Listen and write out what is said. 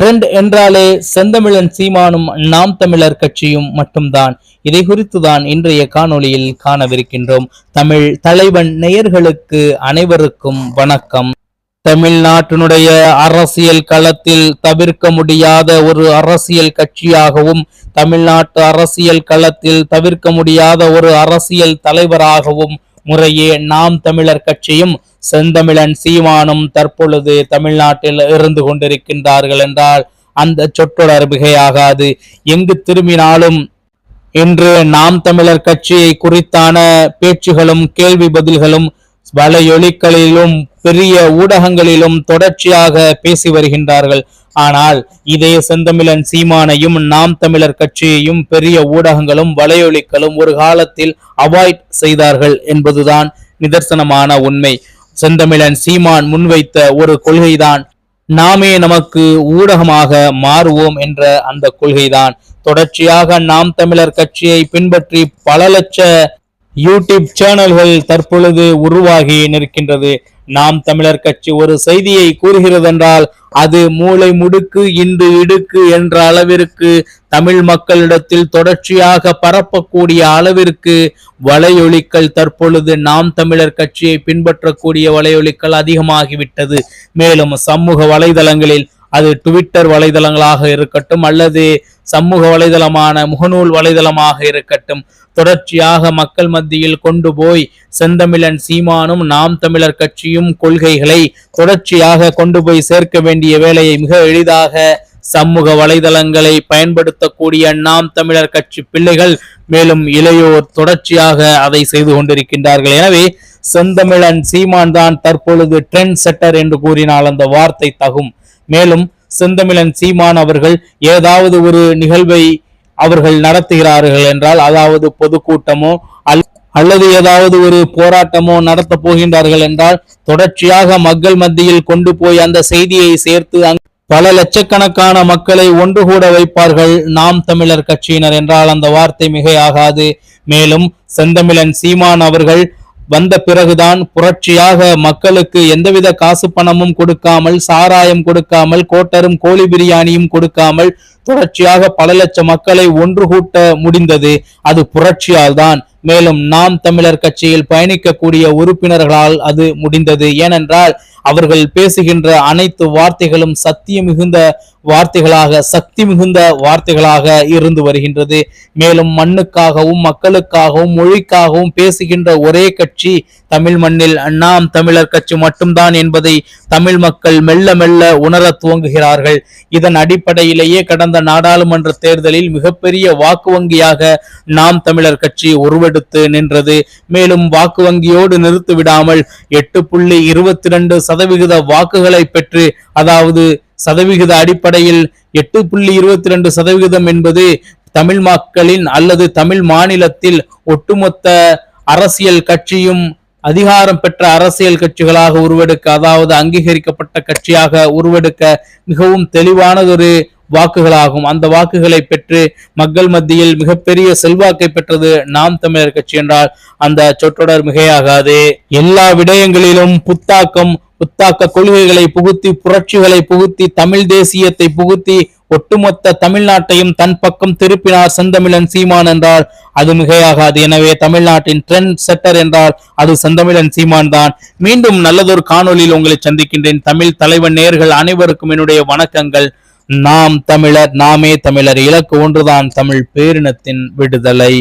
Trend என்றாலே செந்தமிழன் சீமானும் நாம் தமிழர் கட்சியும் மட்டும்தான். இதை குறித்துதான் இன்றைய காணொளியில் காணவிருக்கின்றோம். தமிழ் தலைவன் நேயர்களுக்கு அனைவருக்கும் வணக்கம். தமிழ்நாட்டினுடைய அரசியல் களத்தில் தவிர்க்க முடியாத ஒரு அரசியல் கட்சியாகவும் தமிழ்நாட்டு அரசியல் களத்தில் தவிர்க்க முடியாத ஒரு அரசியல் தலைவராகவும் முறையே நாம் தமிழர் கட்சியும் செந்தமிழன் சீமானும் தற்பொழுது தமிழ்நாட்டில் இருந்து கொண்டிருக்கின்றார்கள் என்றால் அந்த சொற்றொடர் மிகையாகாது. எங்கு திரும்பினாலும் இன்று நாம் தமிழர் கட்சியை குறித்தான பேச்சுகளும் கேள்வி பதில்களும் வலையொலிகளிலும் பெரிய ஊடகங்களிலும் தொடர்ச்சியாக பேசி வருகின்றார்கள். ஆனால் இதே செந்தமிழன் சீமானையும் நாம் தமிழர் கட்சியையும் பெரிய ஊடகங்களும் வலையொலிகளும் ஒரு காலத்தில் அவாய்ட் செய்தார்கள் என்பதுதான் நிதர்சனமான உண்மை. செந்தமிழன் சீமான் முன்வைத்த ஒரு கொள்கைதான் நாமே நமக்கு ஊடகமாக மாறுவோம் என்ற அந்த கொள்கைதான். தொடர்ச்சியாக நாம் தமிழர் கட்சியை பின்பற்றி பல லட்ச யூடியூப் சேனல்கள் தற்பொழுது உருவாகி நிற்கின்றது. நாம் தமிழர் கட்சி ஒரு செய்தியை கூறுகிறதென்றால் அது மூளை முடுக்கு இன்று இடுக்கு என்ற அளவிற்கு தமிழ் மக்களிடத்தில் தொடர்ச்சியாக பரப்பக்கூடிய அளவிற்கு வலையொலிக்கள் தற்பொழுது நாம் தமிழர் கட்சியை பின்பற்றக்கூடிய வலையொலிக்கள் அதிகமாகிவிட்டது. மேலும் சமூக வலைதளங்களில் அது ட்விட்டர் வலைதளங்களாக இருக்கட்டும் அல்லது சமூக வலைதளமான முகநூல் வலைதளமாக இருக்கட்டும் தொடர்ச்சியாக மக்கள் மத்தியில் கொண்டு போய் செந்தமிழன் சீமானும் நாம் தமிழர் கட்சியும் கொள்கைகளை தொடர்ச்சியாக கொண்டு போய் சேர்க்க வேண்டிய வேலையை மிக எளிதாக சமூக வலைதளங்களை பயன்படுத்தக்கூடிய நாம் தமிழர் கட்சி பிள்ளைகள் மேலும் இளையோர் தொடர்ச்சியாக அதை செய்து கொண்டிருக்கின்றார்கள். எனவே செந்தமிழன் சீமான் தான் தற்பொழுது ட்ரெண்ட் செட்டர் என்று கூறினால் அந்த வார்த்தை தகும். மேலும் செந்தமிழன் சீமான் அவர்கள் ஏதாவது ஒரு நிகழ்வை அவர்கள் நடத்துகிறார்கள் என்றால் அதாவது பொதுக்கூட்டமோ அல்லது ஏதாவது ஒரு போராட்டமோ நடத்த போகின்றார்கள் என்றால் தொடர்ச்சியாக மக்கள் மத்தியில் கொண்டு போய் அந்த செய்தியை சேர்த்து பல லட்சக்கணக்கான மக்களை ஒன்று கூட வைப்பார்கள் நாம் தமிழர் கட்சியினர் என்றால் அந்த வார்த்தை மிகையாகாது. மேலும் செந்தமிழன் சீமான் அவர்கள் வந்த பிறகுதான் புரட்சியாக மக்களுக்கு எந்தவித காசு பணமும் கொடுக்காமல் சாராயம் கொடுக்காமல் கோட்டரும் கோழி பிரியாணியும் கொடுக்காமல் தொடர்ச்சியாக பல லட்சம் மக்களை ஒன்று கூட்ட முடிந்தது. அது புரட்சியால் தான் மேலும் நாம் தமிழர் கட்சியில் பயணிக்கக்கூடிய உறுப்பினர்களால் அது முடிந்தது. ஏனென்றால் அவர்கள் பேசுகின்ற அனைத்து வார்த்தைகளும் சத்தியம் மிகுந்த வார்த்தைகளாக சக்தி மிகுந்த வார்த்தைகளாக இருந்து வருகின்றது. மேலும் மண்ணுக்காகவும் மக்களுக்காகவும் மொழிக்காகவும் பேசுகின்ற ஒரே கட்சி தமிழ் மண்ணில் நாம் தமிழர் கட்சி மட்டும்தான் என்பதை தமிழ் மக்கள் மெல்ல மெல்ல உணர துவங்குகிறார்கள். இதன் அடிப்படையிலேயே கடந்த நாடாளுமன்ற தேர்தலில் மிகப்பெரிய வாக்கு வங்கியாக நாம் தமிழர் கட்சி உருவெடுத்து நின்றது. மேலும் வாக்கு வங்கியோடு நிறுத்திவிடாமல் எட்டு புள்ளி இருபத்தி ரெண்டு சதவிகித வாக்குகளை பெற்று அதாவது சதவிகித அடிப்படையில் எட்டு புள்ளி இருபத்தி ரெண்டு சதவிகிதம் என்பது தமிழ் மக்களின் அல்லது தமிழ் மாநிலத்தில் ஒட்டுமொத்த அரசியல் கட்சியும் அதிகாரம் பெற்ற அரசியல் கட்சிகளாக உருவெடுக்க அதாவது அங்கீகரிக்கப்பட்ட கட்சியாக உருவெடுக்க மிகவும் தெளிவானதொரு வாக்குகளாகும். அந்த வாக்குகளை பெற்று மக்கள் மத்தியில் மிகப்பெரிய செல்வாக்கை பெற்றது நாம் தமிழர் கட்சி என்றால் அந்த சொற்றொடர் மிகையாகாது. எல்லா விடயங்களிலும் புத்தாக்கம் புத்தாக்க கொள்கைகளை புகுத்தி புரட்சிகளை புகுத்தி தமிழ் தேசியத்தை புகுத்தி ஒட்டுமொத்த தமிழ்நாட்டையும் தன் பக்கம் திருப்பினார் செந்தமிழன் சீமான் என்றால் அது மிகையாகாது. எனவே தமிழ்நாட்டின் ட்ரெண்ட் செட்டர் என்றால் அது செந்தமிழன் சீமான் தான். மீண்டும் நல்லதொரு காணொலியில் உங்களை சந்திக்கின்றேன். தமிழ் தலைவன் நேர்கள் அனைவருக்கும் என்னுடைய வணக்கங்கள். நாம் தமிழர் நாமே தமிழர். இலக்கு ஒன்றுதான் தமிழ் பேரினத்தின் விடுதலை.